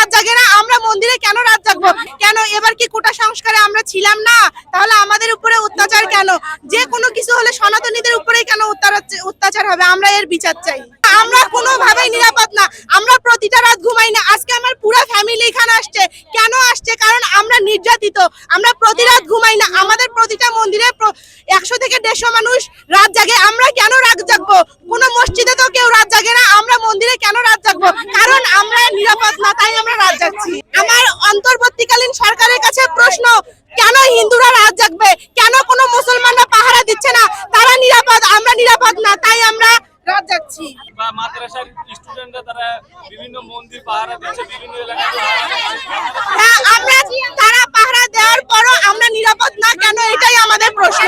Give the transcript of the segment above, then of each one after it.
রাত জাগে না আমরা মন্দিরে কেন রাত জাগবো কেন? এবার কি কোটা সংস্কারে আমরা ছিলাম না? তাহলে আমাদের উপরে অত্যাচার কেন? যে কোনো কিছু হলে সনাতনীদের উপরেই কেন অত্যাচার- হবে? আমরা এর বিচার চাই। আমরা কোনোভাবেই নিরাপদ না। আমরা প্রতিটা রাত ঘুমাই না। আজকে আমার পুরো ফ্যামিলি এখানে আসছে। কেন আসছে? কারণ আমরা নির্যাতিত। আমরা প্রতি রাত ঘুমাই না। আমাদের প্রতিটা মন্দিরে একশো থেকে দেড়শো মানুষ রাত জাগে। আমরা কেন রাত জাগবো কোনো মসজিদে তো কেউ রাত জাগে না আমরা মন্দিরে কেন রাত জাগবো কারণ আমরা নিরাপদ না তাই আমরা রাত জাগছি। আমার অন্তর্বর্তীকালীন সরকারের কাছে প্রশ্ন কেন হিন্দুরা রাত জাগবে? কেন কোনো মুসলমানরা পাহারা দিচ্ছে না? তারা নিরাপদ আমরা নিরাপদ না তাই আমরা রাত জাগছি। বা মাদ্রাসার স্টুডেন্টরা তারা বিভিন্ন মন্দির পাহারা দিচ্ছে বিভিন্ন এলাকায় হ্যাঁ আমরা তারা পাহারা দেওয়ার পরও আমরা নিরাপদ না কেন? এটাই আমাদের প্রশ্ন।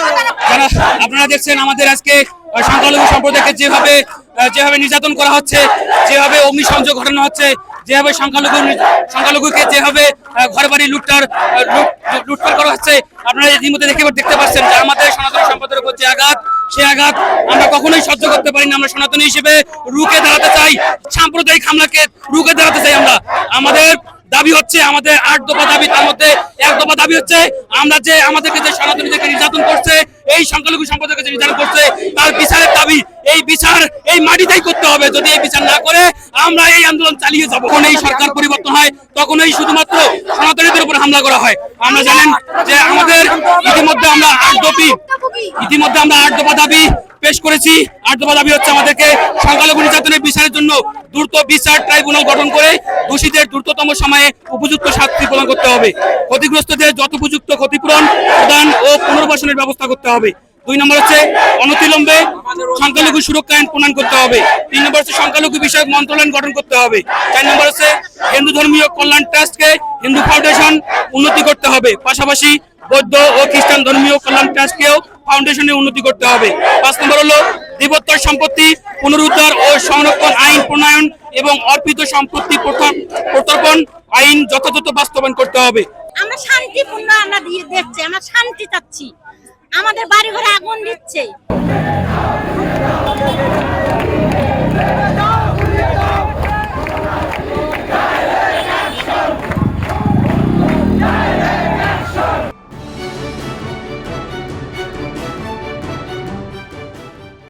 আপনারা দেখছেন আমাদের আজকে সংখ্যালঘু সম্প্রদায়কে যেভাবে যেভাবে নির্যাতন করা হচ্ছে যেভাবে অগ্নিসংযোগ ঘটানো হচ্ছে যেভাবে সংখ্যালঘু সংখ্যালঘুকে যেভাবে ঘর বাড়ি লুটটার আহ, লুট- লুটপাট করা হচ্ছে আপনারা ইতিমধ্যে দেখে দেখতে পাচ্ছেন যে আমাদের সনাতন সম্পদের উপর যে আঘাত সে আঘাত আমরা কখনোই সহ্য করতে পারি না। আমরা সনাতনী হিসেবে রুখে দাঁড়াতে চাই সাম্প্রদায়িক হামলাকে রুখে দাঁড়াতে চাই আমরা। আমাদের দাবি হচ্ছে আমাদের আট দফা দাবি তার মধ্যে এক দফা দাবি হচ্ছে আমরা যে আমাদেরকে যে সনাতনীদেরকে নির্যাতন করছে এই সংখ্যালঘু সম্প্রদায়কে যে নির্যাতন করছে তার বিচারের দাবি এই বিচার এই মাটিতেই করতে হবে। যদি এই বিচার না করে আমরা এই আন্দোলন চালিয়ে যাব। যখন এই সরকার পরিবর্তন হয়, তখনই শুধুমাত্র সনাতনীদের উপর হামলা করা হয়। আমরা জানেন যে আমাদের ইতিমধ্যে আমরা আট দফি, ইতিমধ্যে আমরা আট দফা দাবি পেশ করেছি। আট দফা দাবি হচ্ছে আমাদেরকে সংখ্যালঘু নির্যাতনের বিচারের জন্য দ্রুত বিচার ট্রাইব্যুনাল গঠন করে দোষীদের দ্রুততম সময়ে উপযুক্ত শাস্তি প্রদান করতে হবে। ক্ষতিগ্রস্তদের যথোপযুক্ত ক্ষতিপূরণ প্রদান ও পুনর্বাসনের ব্যবস্থা করতে হবে। দুই নম্বর হচ্ছে অনতিলম্বে সংখ্যালঘু সুরক্ষা আইন প্রণয়ন করতে হবে। তিন নম্বর হচ্ছে সংখ্যালঘু বিষয়ক মন্ত্রণালয় গঠন করতে হবে। চার নম্বর হচ্ছে হিন্দু ধর্মীয় কল্যাণ ট্রাস্টকে হিন্দু ফাউন্ডেশন উন্নতি করতে হবে। পাশাপাশি বৌদ্ধ ও খ্রিস্টান ধর্মীয় কল্যাণ ট্রাস্টকেও ফাউন্ডেশনে উন্নতি করতে হবে। পাঁচ নম্বর হলো দেবোত্তর সম্পত্তি পুনরুদ্ধার ও সংরক্ষণ আইন প্রণয়ন এবং অর্পিত সম্পত্তি প্রত্যর্পণ আইন যথাযথ বাস্তবায়ন করতে হবে। আমরা শান্তিপূর্ণ আমরা দিয়ে দেখছি, আমরা শান্তি চাচ্ছি। আমাদের বাড়ি ঘরে আগুন দিচ্ছে।